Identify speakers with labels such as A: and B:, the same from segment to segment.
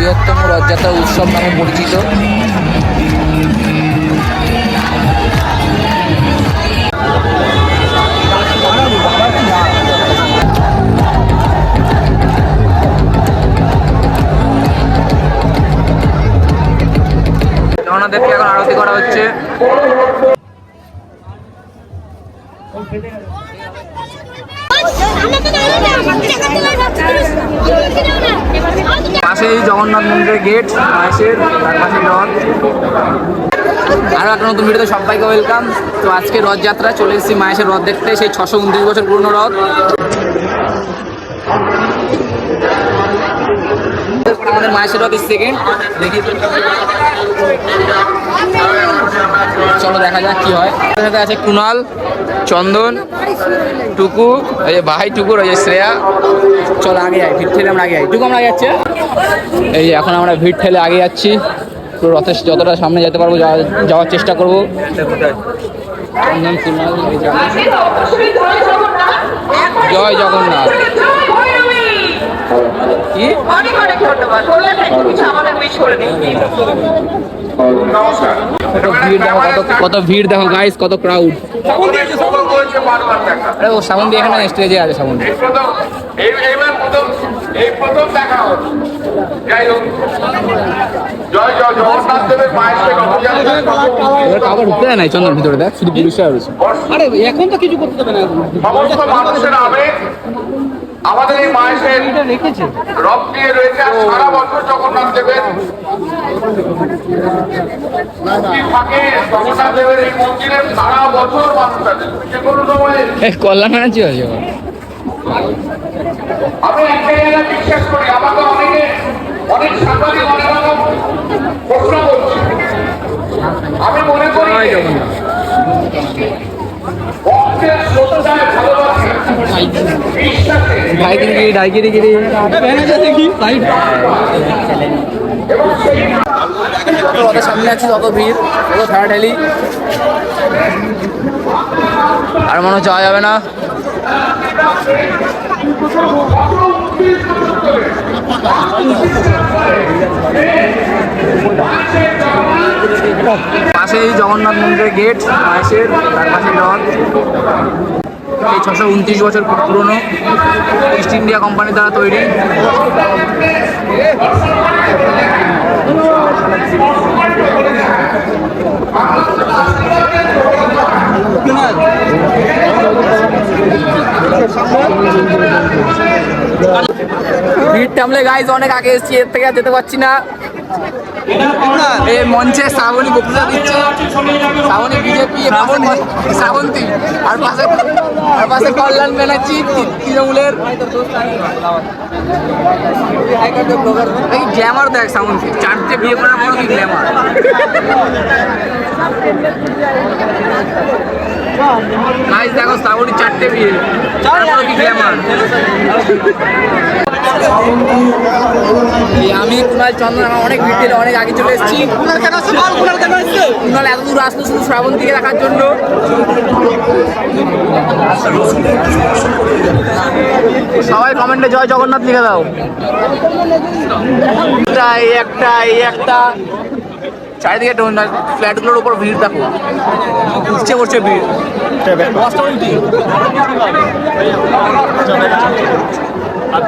A: বৃহত্তম রথযাত্রা উৎসব নামে পরিচিত। জগন্নাথদেবকে এখন আরতি করা হচ্ছে। পাশেই জগন্নাথ মন্দিরের গেট মাসের তার পাশে রথ। আরও একটা নতুন ভিডিওতে সবাইকে ওয়েলকাম তো আজকে রথযাত্রা চলে এসেছি মায়ের রথ দেখতে, সেই ছশো উনত্রিশ বছর পুরনো রথ। আমাদের মায়ের রথ সেকেন্ড দেখি। চলো দেখা যাক কি হয়। সাথে আছে কুনাল চন্দন, টুকু, এই যে ভাই টুকুর ওই যে শ্রেয়া। চলো আগে যাই ভিড় ঠেলে আমরা আগে যাই টুকু, আমরা আগে যাচ্ছি হ্যাঁ? এই যে এখন আমরা ভিড় ঠেলে আগে যাচ্ছি। পুরো রথের যতটা সামনে যেতে পারব, যাওয়া- যাওয়ার চেষ্টা করব। চন্দন কুনাল। জয় জগন্নাথ। কি?
B: অনেক অনেক ধন্যবাদ। আমাদের মিস করে
A: কত ভিড় দেখো কত কত ভিড় দেখো গাইস কত ক্রাউড আরে ও সামন দিয়ে এখানে স্টেজে আছে সামন কাউকে ঢুকতে নাই চন্দন ভিতরে দেখ শুধু পুলিশরা রয়েছে। আরে এখন তো কিছু করতে দেবে না।
C: আমাদের এই মায়ের রথ দিয়ে রয়েছে আর সারা বছর জগন্নাথ দেবের থাকে জগন্নাথ দেবের এই মন্দিরে সারা বছর মানুষ আছে। যে কোনো সময়
A: কল্যাণ আছে
C: আমি একটা জায়গায় বিশ্বাস করি আমাকে অনেকে অনেক সাংবাদিক অনেক রকম প্রশ্ন করছে। আমি মনে করি
A: সামনে আছি তত ভিড় ঠেলাঠেলি আর মনে যাওয়া যাবে না। পাশেই জগন্নাথ মন্দিরের গেট মায়ের তার পাশে রথ। এই ছশো উনত্রিশ বছর পুরনো ইস্ট ইন্ডিয়া কোম্পানি দ্বারা তৈরি। ভিড় টামলে গাইজ অনেক আগে এসেছি, এর থেকে যেতে পারছি না। এই মঞ্চে শ্রাবণী বক্তৃতা দিচ্ছে। শ্রাবণী বিজেপি শ্রাবন্তী আর পাশে আর পাশে কল্যাণ ব্যানার্জি তৃণমূলের এই গ্ল্যামার দেখ শ্রাবন্তী। চারটে বিয়ে করার পর কি গ্ল্যামার দেখো শ্রাবণী চারটে বিয়ে। তারপর কি গ্ল্যামার আমি কুণাল চন্দন আমার অনেক ভিড় ছিল, অনেক আগে চলে এসেছি। কুণাল এত দূর আসলো শুধু শ্রাবন্তীকে দেখার জন্য। সবাই কমেন্টে জয় জগন্নাথ লিখে দাও। একটা এই একটা এই একটা। চারিদিকে ফ্ল্যাটগুলোর উপর ভিড় দেখো। উঠছে করছে ভিড়।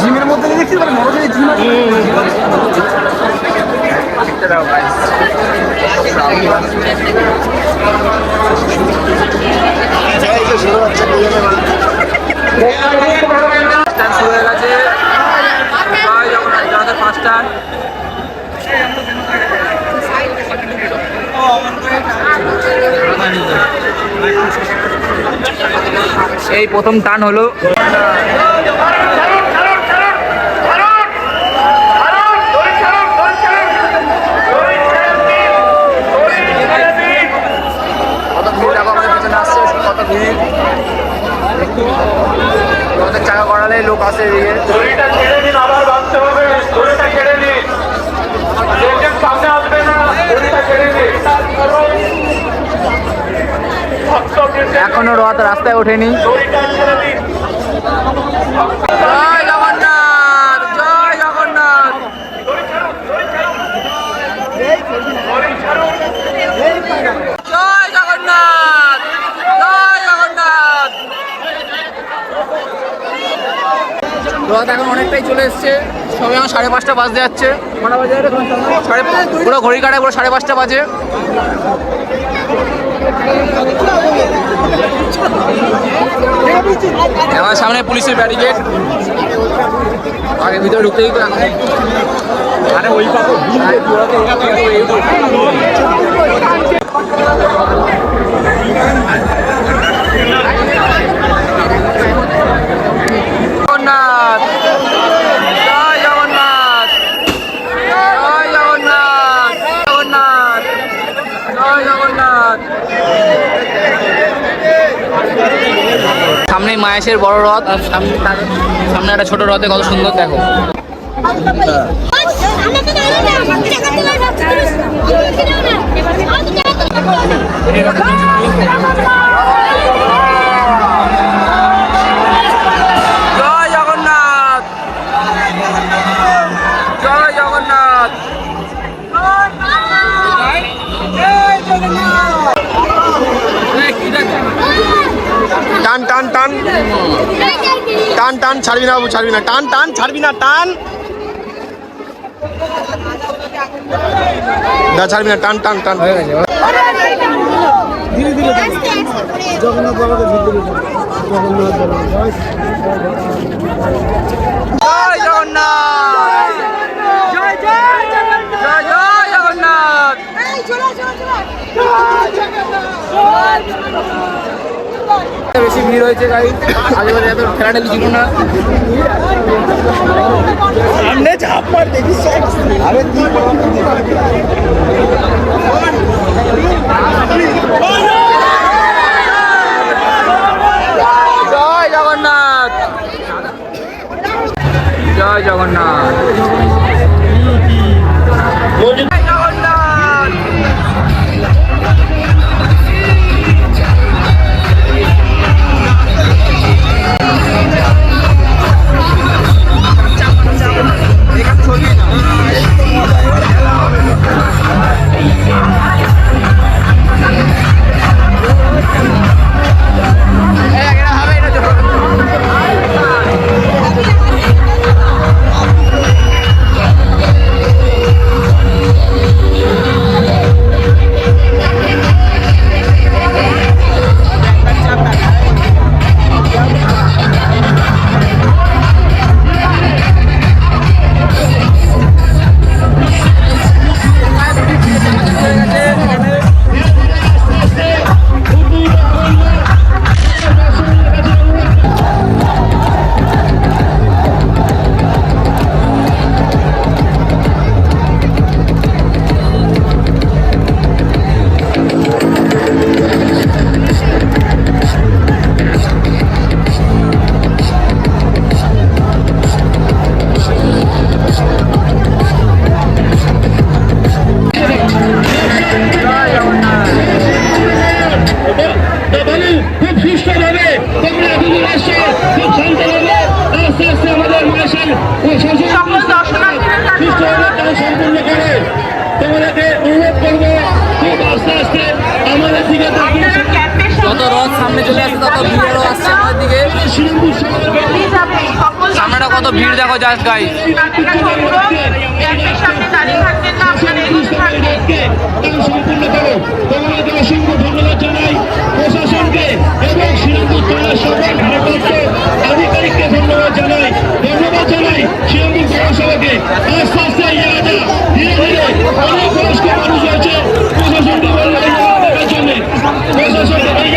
D: জিমের মধ্যে দেখছি মানে মনে হচ্ছে জিম
A: শুরু হয়ে গেছে জয় জগন্নাথ জগন্নাথের পাঁচ স্টান এই প্রথম টান হলো এখনও রথ রাস্তায় ওঠেনি। রথ এখন অনেকটাই চলে এসছে। সবে এখন সাড়ে পাঁচটা বাজতে যাচ্ছে? সাড়ে পুরো ঘড়ি কাটায় পুরো সাড়ে পাঁচটা বাজে। আমার সামনে পুলিশের ব্যারিকেড আগে ভিতরে ঢুকতে দিত এখন আরে ওই পাবো জগন্নাথ জয় জগন্নাথ জয় জগন্নাথ জগন্নাথ জয় জগন্নাথ মায়েশের বড় রথ আর সামনে তার সামনে একটা ছোট রথে কত সুন্দর দেখো।
D: টান টান ছাড়বি না বাবু ছাড়বি না। টান টান ছাড়বি না টান। দা ছাড়বি না টান টান টান।
A: হয়ে গেছে জয় জগন্নাথ। জয় জয় জয় জয় জগন্নাথ। বেশি ভিড় হয়েছে গাড়ি। আগে এত ঠেলাঠেলি ছিল না।
D: সামনে ঝাপ মার দেখিস আরে তুই
E: অসংখ্য ধন্যবাদ জানাই প্রশাসনকে এবং থানার আধিকারিককে ধন্যবাদ জানাই ধন্যবাদ জানাই শ্রীরামপুর পৌরসভাকে আস্তে আস্তে ধীরে ধীরে অনেক বয়স্ক মানুষ আছে প্রশাসনকে জন্য প্রশাসনকে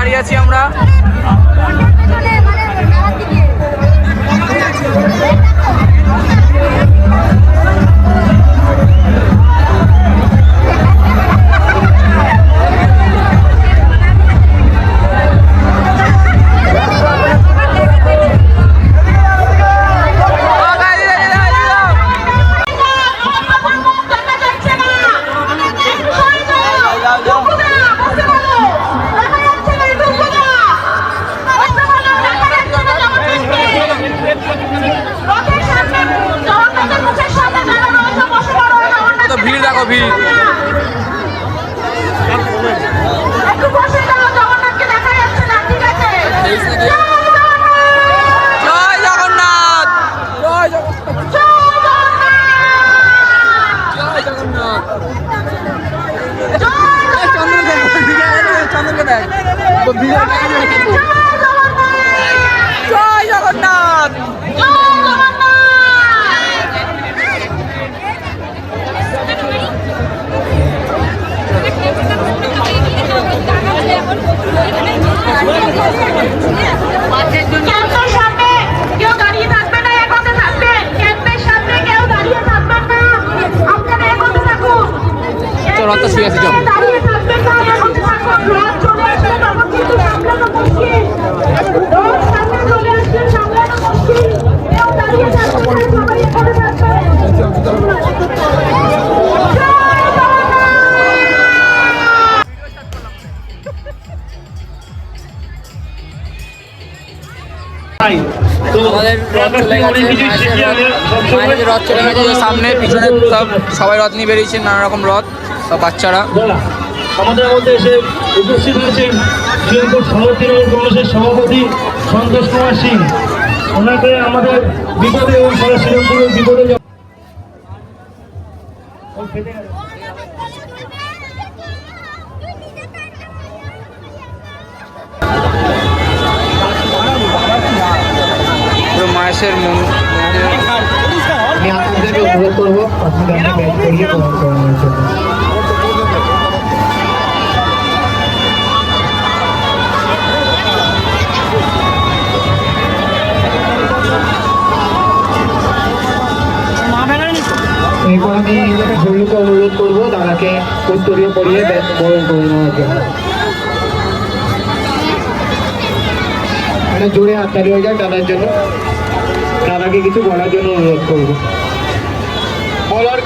A: দাঁড়িয়ে আছি আমরা। সাইডে। জয় জগন্নাথ। জয় জগন্নাথ। জয় জগন্নাথ। চন্দনকে দেখ তো ভিড়
B: রথ চলে
A: গেছে সামনে পিছনে সব সবাই রথ নিয়ে বেরিয়েছে নানা রকম রথ সব বাচ্চারা।
E: আমাদের মধ্যে এসে উপস্থিত হয়েছেন শ্রীরামপুর শহর তৃণমূল কংগ্রেসের সভাপতি সন্তোষ কুমার সিং। ওনাকে আমাদের বিপদে এবং সারা শ্রীরামপুরের বিপদে
A: মন্দির
E: আমি অনুরোধ করব। করব, দাদাকে উত্তরীয় বরণ করে নেওয়ার জন্য। মানে জোরে হাততালি হয়ে যায় দাদার জন্য। দাদাকে কিছু বলার জন্য অনুরোধ করব। বলার